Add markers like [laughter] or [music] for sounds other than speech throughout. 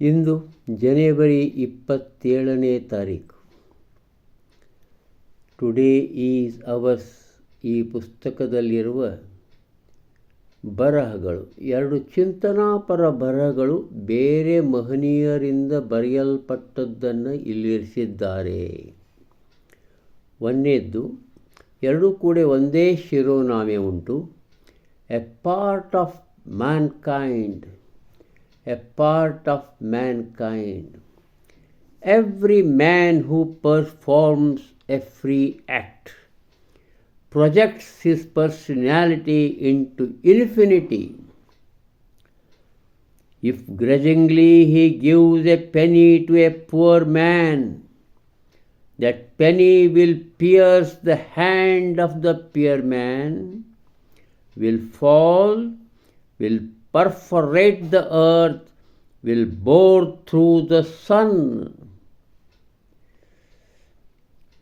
ಇಂದು ಜನವರಿ ಇಪ್ಪತ್ತೇಳನೇ ತಾರೀಕು. Today is ours ಈ ಪುಸ್ತಕದಲ್ಲಿರುವ ಬರಹಗಳು. ಎರಡು ಚಿಂತನಾಪರ ಬರಹಗಳು ಬೇರೆ ಮಹನೀಯರಿಂದ ಬರೆಯಲ್ಪಟ್ಟದ್ದನ್ನು ಇಲ್ಲಿರಿಸಿದ್ದಾರೆ. ಒಂದನೇದ್ದು ಎರಡೂ ಕೂಡ ಒಂದೇ ಶಿರೋನಾಮೆ ಉಂಟು. A part of mankind part of mankind every man who performs a free act. Projects his personality into infinity. If grudgingly he gives a penny to a poor man, that penny will pierce the hand of the poor man, will fall, will perforate the earth, will bore through the sun,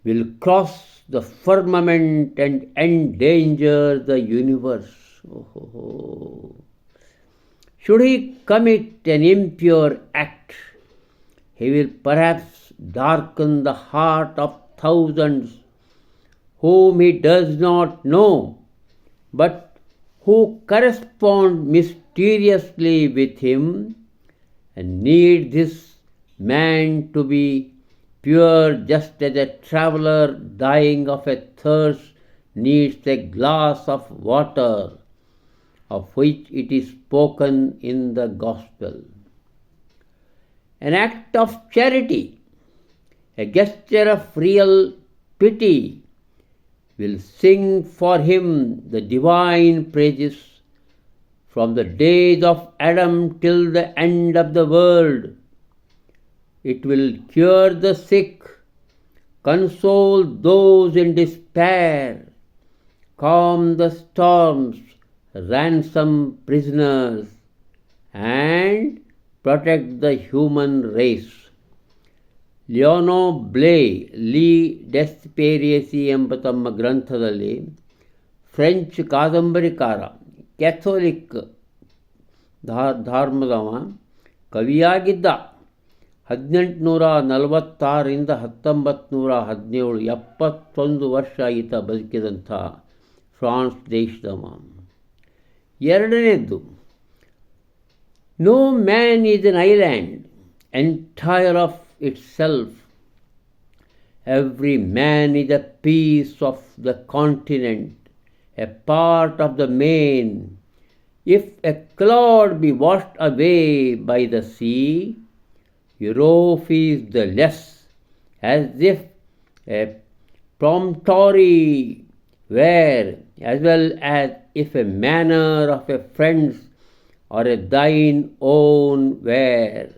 will cross the firmament and endanger the universe. Oh. Should he commit an impure act, he will perhaps darken the heart of thousands whom he does not know, but who correspond mysteriously with him and need this man to be pure just as a traveler dying of a thirst needs a glass of water of which it is spoken in the gospel. An act of charity, a gesture of real pity, will sing for him the divine praises from the days of Adam till the end of the world. It will cure the sick, console those in despair, calm the storms, ransom prisoners, and protect the human race. ಲಿಯೋನೋ ಬ್ಲೇ ಲೀ ಡೆಸ್ಪೇರಿಯಸಿ ಎಂಬ ತಮ್ಮ ಗ್ರಂಥದಲ್ಲಿ French ಕಾದಂಬರಿಕಾರ Catholic ಧರ್ಮದವ ಕವಿಯಾಗಿದ್ದ ಹದಿನೆಂಟುನೂರ ನಲವತ್ತಾರರಿಂದ ಹತ್ತೊಂಬತ್ತುನೂರ ಹದಿನೇಳು, ಎಪ್ಪತ್ತೊಂದು ವರ್ಷ ಈತ ಬದುಕಿದಂಥ France ದೇಶದ ಎರಡನೇದ್ದು, no man is an island, entire of itself every man is a piece of the continent, a part of the main. If a clod be washed away by the sea is the less, as if a promontory were, as well as if a manner of a friend's or a thine own were.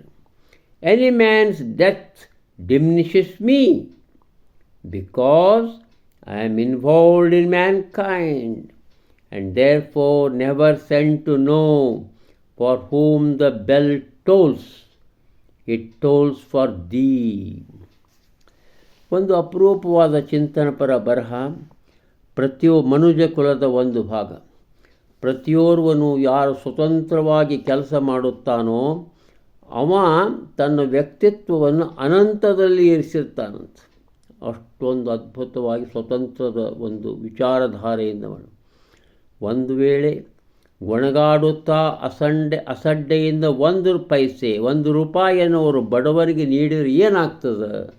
Any man's death diminishes me because I am involved in mankind and therefore never sent to know for whom the bell tolls. It tolls for the ಒಂದು ಅಪರೂಪವಾದ ಚಿಂತನಪರ ಬರಹ ಪ್ರತಿಯೊ ಮನುಜ ಕುಲದ ಒಂದು ಭಾಗ. ಪ್ರತಿಯೋರ್ವನು ಯಾರು ಸ್ವತಂತ್ರವಾಗಿ ಕೆಲಸ ಮಾಡುತ್ತಾನೋ, ಅವ ತನ್ನ ವ್ಯಕ್ತಿತ್ವವನ್ನು ಅನಂತದಲ್ಲಿ ಇರಿಸಿರ್ತಾನಂತ. ಅಷ್ಟೊಂದು ಅದ್ಭುತವಾಗಿ ಸ್ವತಂತ್ರದ ಒಂದು ವಿಚಾರಧಾರೆಯಿಂದ ಒಂದು ವೇಳೆ ಗೊಣಗಾಡುತ್ತಾ ಅಸಂಡೆ, ಅಸಡ್ಡೆಯಿಂದ ಒಂದು ಪೈಸೆ, ಒಂದು ರೂಪಾಯಿಯನ್ನು ಅವರು ಬಡವರಿಗೆ ನೀಡಿದರೆ ಏನಾಗ್ತದೆ?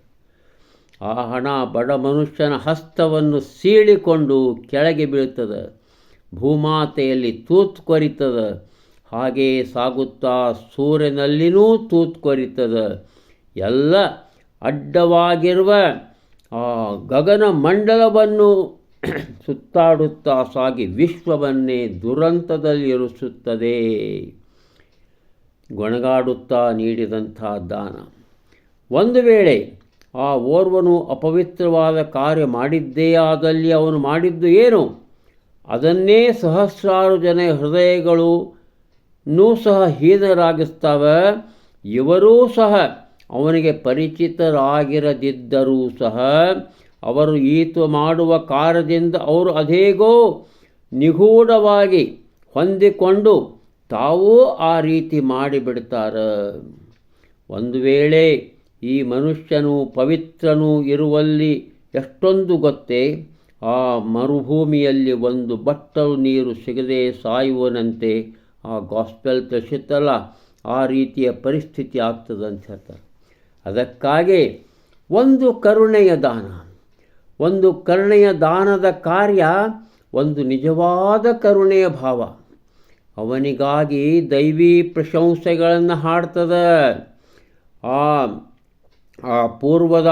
ಆ ಹಣ ಬಡ ಮನುಷ್ಯನ ಹಸ್ತವನ್ನು ಸೀಳಿಕೊಂಡು ಕೆಳಗೆ ಬೀಳ್ತದೆ, ಭೂಮಾತೆಯಲ್ಲಿ ತೂತು ಕೊರಿತದ ಹಾಗೆಯೇ ಸಾಗುತ್ತಾ ಸೂರ್ಯನಲ್ಲಿನೂ ತೂತು ಕೊರಿತದ. ಎಲ್ಲ ಅಡ್ಡವಾಗಿರುವ ಆ ಗಗನ ಮಂಡಲವನ್ನು [coughs] ಸುತ್ತಾಡುತ್ತಾ ಸಾಗಿ ವಿಶ್ವವನ್ನೇ ದುರಂತದಲ್ಲಿರಿಸುತ್ತದೆ ಗೊಣಗಾಡುತ್ತಾ ನೀಡಿದಂಥ ದಾನ. ಒಂದು ವೇಳೆ ಆ ಓರ್ವನು ಅಪವಿತ್ರವಾದ ಕಾರ್ಯ ಮಾಡಿದ್ದೇ ಆದಲ್ಲಿ ಅವನು ಮಾಡಿದ್ದು ಏನು? ಅದನ್ನೇ ಸಹಸ್ರಾರು ಜನ ಹೃದಯಗಳು ನೂ ಸಹ ಹೀನರಾಗಿಸ್ತವೆ ಇವರೂ ಸಹ ಅವನಿಗೆ ಪರಿಚಿತರಾಗಿರದಿದ್ದರೂ ಸಹ ಅವರು ಈತ ಮಾಡುವ ಕಾರ್ಯದಿಂದ ಅವರು ಅದೇಗೋ ನಿಗೂಢವಾಗಿ ಹೊಂದಿಕೊಂಡು ತಾವೂ ಆ ರೀತಿ ಮಾಡಿಬಿಡ್ತಾರೆ. ಒಂದು ವೇಳೆ ಈ ಮನುಷ್ಯನು ಪವಿತ್ರನೂ ಇರುವಲ್ಲಿ ಎಷ್ಟೊಂದು ಗೊತ್ತೇ, ಆ ಮರುಭೂಮಿಯಲ್ಲಿ ಒಂದು ಬಟ್ಟಲು ನೀರು ಸಿಗದೆ ಸಾಯುವನಂತೆ ಆ ಗಾಸ್ಪೆಲ್ ತಿಳಿಸುತ್ತಲ್ಲ ಆ ರೀತಿಯ ಪರಿಸ್ಥಿತಿ ಆಗ್ತದೆ ಅಂತ ಹೇಳ್ತಾರೆ. ಅದಕ್ಕಾಗಿ ಒಂದು ಕರುಣೆಯ ದಾನ. ಒಂದು ಕರುಣೆಯ ದಾನದ ಕಾರ್ಯ ಒಂದು ನಿಜವಾದ ಕರುಣೆಯ ಭಾವ. ಅವನಿಗಾಗಿ ದೈವಿ ಪ್ರಶಂಸೆಗಳನ್ನು ಹಾಡ್ತದೆ. ಆ ಪೂರ್ವದ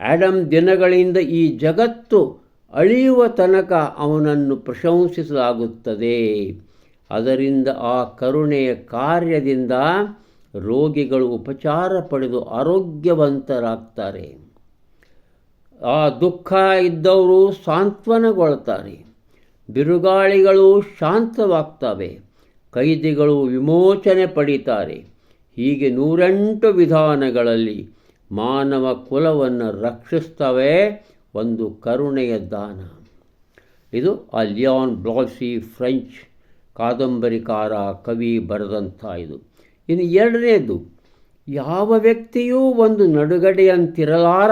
ಆ್ಯಡಮ್ ದಿನಗಳಿಂದ ಈ ಜಗತ್ತು ಅಳಿಯುವ ತನಕ ಅವನನ್ನು ಪ್ರಶಂಸಿಸಲಾಗುತ್ತದೆ. ಅದರಿಂದ ಆ ಕರುಣೆಯ ಕಾರ್ಯದಿಂದ ರೋಗಿಗಳು ಉಪಚಾರ ಪಡೆದು ಆರೋಗ್ಯವಂತರಾಗ್ತಾರೆ. ಆ ದುಃಖ ಇದ್ದವರು ಸಾಂತ್ವನಗೊಳ್ತಾರೆ. ಬಿರುಗಾಳಿಗಳು ಶಾಂತವಾಗ್ತವೆ. ಕೈದಿಗಳು ವಿಮೋಚನೆ ಪಡೀತಾರೆ. ಹೀಗೆ ನೂರೆಂಟು ವಿಧಾನಗಳಲ್ಲಿ ಮಾನವ ಕುಲವನ್ನು ರಕ್ಷಿಸ್ತವೆ ಒಂದು ಕರುಣೆಯ ದಾನ. ಇದು ಅಲಿಯಾನ್ ಬ್ಲಾಸಿ ಫ್ರೆಂಚ್ ಕಾದಂಬರಿಕಾರ, ಕವಿ ಬರೆದಂಥ ಇದು. ಇನ್ನು ಎರಡನೇದು, ಯಾವ ವ್ಯಕ್ತಿಯೂ ಒಂದು ನಡುಗಡೆಯಂತಿರಲಾರ.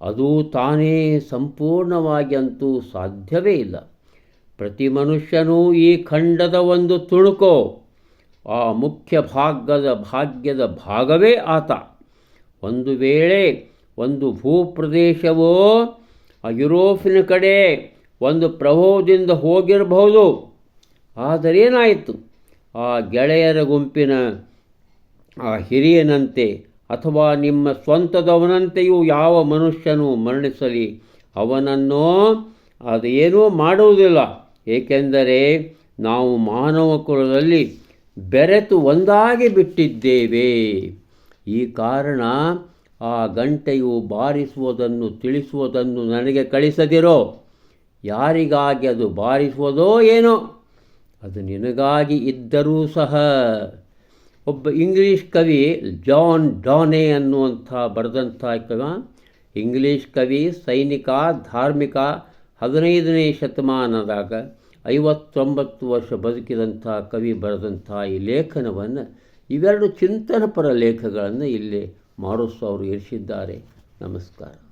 ಅದು ತಾನೇ ಸಂಪೂರ್ಣವಾಗಿ ಅಂತೂ ಸಾಧ್ಯವೇ ಇಲ್ಲ. ಪ್ರತಿ ಮನುಷ್ಯನೂ ಈ ಖಂಡದ ಒಂದು ತುಣುಕೋ, ಆ ಮುಖ್ಯ ಭಾಗದ ಭಾಗ್ಯದ ಭಾಗವೇ ಆತ. ಒಂದು ವೇಳೆ ಒಂದು ಭೂಪ್ರದೇಶವೋ, ಆ ಯುರೋಪಿನ ಕಡೆ ಒಂದು ಪ್ರಭಾವದಿಂದ ಹೋಗಿರಬಹುದು, ಆದರೇನಾಯಿತು? ಆ ಗೆಳೆಯರ ಗುಂಪಿನ, ಆ ಹಿರಿಯನಂತೆ ಅಥವಾ ನಿಮ್ಮ ಸ್ವಂತದವನಂತೆಯೂ ಯಾವ ಮನುಷ್ಯನು ಮರಣಿಸಲಿ, ಅವನನ್ನು ಅದೇನೂ ಮಾಡುವುದಿಲ್ಲ. ಏಕೆಂದರೆ ನಾವು ಮಾನವ ಕುಲದಲ್ಲಿ ಬೆರೆತು ಒಂದಾಗಿ ಬಿಟ್ಟಿದ್ದೇವೆ. ಈ ಕಾರಣ ಆ ಗಂಟೆಯು ಬಾರಿಸುವುದನ್ನು ತಿಳಿಸುವುದನ್ನು ನನಗೆ ಕಳಿಸದಿರೋ, ಯಾರಿಗಾಗಿ ಅದು ಬಾರಿಸುವುದೋ ಏನೋ, ಅದು ನಿನಗಾಗಿ ಇದ್ದರೂ ಸಹ. ಒಬ್ಬ ಇಂಗ್ಲೀಷ್ ಕವಿ ಜಾನ್ ಡಾನೆ ಅನ್ನುವಂಥ ಬರೆದಂಥ ಕವ. ಇಂಗ್ಲೀಷ್ ಕವಿ, ಸೈನಿಕ, ಧಾರ್ಮಿಕ, ಹದಿನೈದನೇ ಶತಮಾನದಾಗ ಐವತ್ತೊಂಬತ್ತು ವರ್ಷ ಬದುಕಿದಂಥ ಕವಿ ಬರೆದಂಥ ಈ ಲೇಖನವನ್ನು ಇವೆರಡು ಚಿಂತನಪರ ಲೇಖಗಳನ್ನು ಇಲ್ಲಿ ಮಾರುಸ್ ಅವರು ಇರಿಸಿದ್ದಾರೆ. ನಮಸ್ಕಾರ.